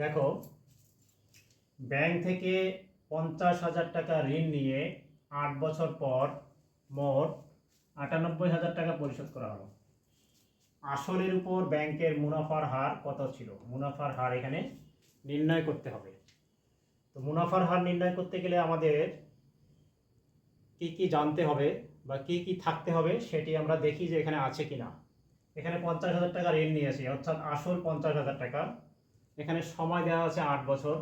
দেখো ব্যাংক থেকে পঞ্চাশ হাজার টাকা ঋণ নিয়ে আট বছর পর মোট আটানব্বই হাজার টাকা পরিশোধ করা হলো। আসলের উপর ব্যাংকের মুনাফার হার কত ছিল? মুনাফার হার এখানে নির্ণয় করতে হবে। তো মুনাফার হার নির্ণয় করতে গেলে আমাদের কি কি জানতে হবে বা কি কি থাকতে হবে সেটি আমরা দেখি যে এখানে আছে কি না এখানে পঞ্চাশ হাজার টাকা ঋণ নিয়েছি, অর্থাৎ আসল পঞ্চাশ হাজার টাকা এখানে সময় দেওয়া আছে আট বছর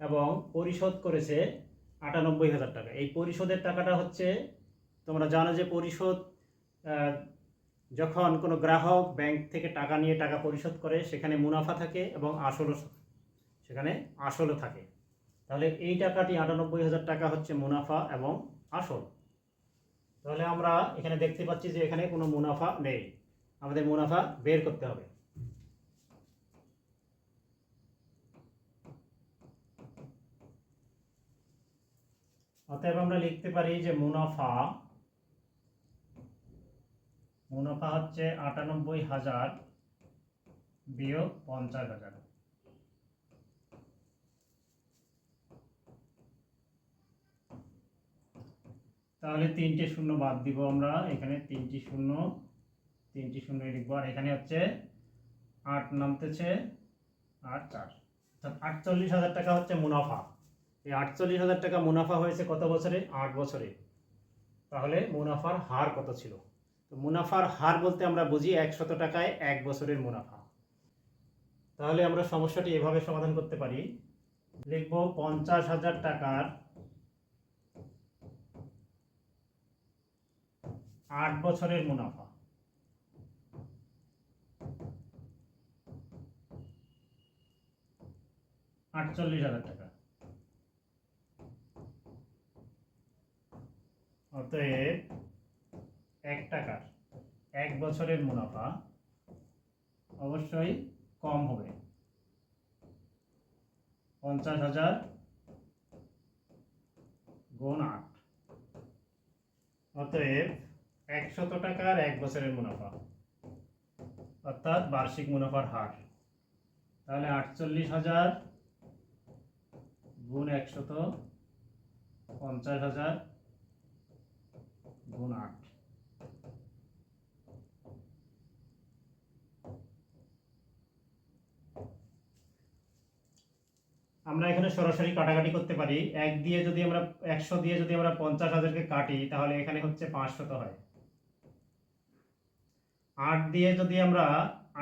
এবং পরিশোধ করেছে আটানব্বই হাজার টাকা। এই পরিশোধের টাকাটা হচ্ছে, তোমরা জানো যে পরিশোধ যখন কোনো গ্রাহক ব্যাংক থেকে টাকা নিয়ে টাকা পরিশোধ করে, সেখানে মুনাফা থাকে এবং আসলও সেখানে আসলও থাকে। তাহলে এই টাকাটি আটানব্বই হাজার টাকা হচ্ছে মুনাফা এবং আসল। তাহলে আমরা এখানে দেখতে পাচ্ছি যে এখানে কোনো মুনাফা নেই। আমাদের মুনাফা বের করতে হবে। অতএব আমরা লিখতে পারি যে মুনাফা মুনাফা হচ্ছে আটানব্বই হাজার বিয়োগ পঞ্চাশ হাজার। তাহলে তিনটে শূন্য বাদ দিব আমরা, এখানে তিনটি শূন্য তিনটি শূন্য লিখব আর এখানে হচ্ছে আট নামতেছে আর চার। অর্থাৎ আটচল্লিশ হাজার টাকা হচ্ছে মুনাফা। এই আটচল্লিশ হাজার টাকা মুনাফা হয়েছে কত বছরে? আট বছরে। তাহলে মুনাফার হার কত ছিল? তো মুনাফার হার বলতে আমরা বুঝি একশত টাকায় এক বছরের মুনাফা। তাহলে আমরা সমস্যাটি এভাবে সমাধান করতে পারি। লিখব পঞ্চাশ হাজার টাকার আট বছরের মুনাফা। আটচল্লিশ হাজার টাকা। অতএব এক টাকার এক বছরের মুনাফা অবশ্যই কম হবে। পঞ্চাশ হাজার গুণ আট। অতএব একশত টাকার এক বছরের মুনাফা। অর্থাৎ বার্ষিক মুনাফার হার। তাহলে আটচল্লিশ হাজার গুণ একশত পঞ্চাশ হাজার গুণ আট। আমরা এখানে সরাসরি কাটাকাটি করতে পারি। এক দিয়ে যদি আমরা একশো দিয়ে যদি আমরা পঞ্চাশ হাজারকে কাটি, তাহলে এখানে হচ্ছে পাঁচশত হয়। আট দিয়ে যদি আমরা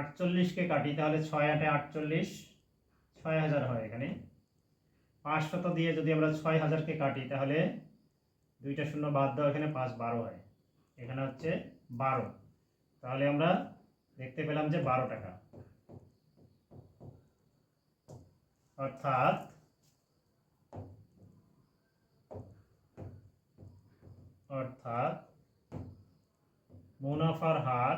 আটচল্লিশকে কাটি, তাহলে ছয় আটে আটচল্লিশ, ছয় হাজার হয় এখানে। পাঁচশত দিয়ে যদি আমরা ছয় হাজারকে কাটি, তাহলে দুইটা শূন্য বাদ দাও, এখানে পাঁচ বারো হয়। এখানে হচ্ছে বারো। তাহলে আমরা দেখতে পেলাম যে বারো টাকা। অর্থাৎ অর্থাৎ মুনাফার হার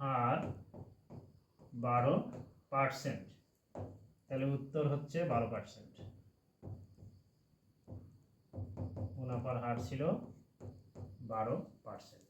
হার বারো পার্সেন্ট তাহলে উত্তর হচ্ছে বারো পার্সেন্ট হার ছিল বারো পার্সেন্ট।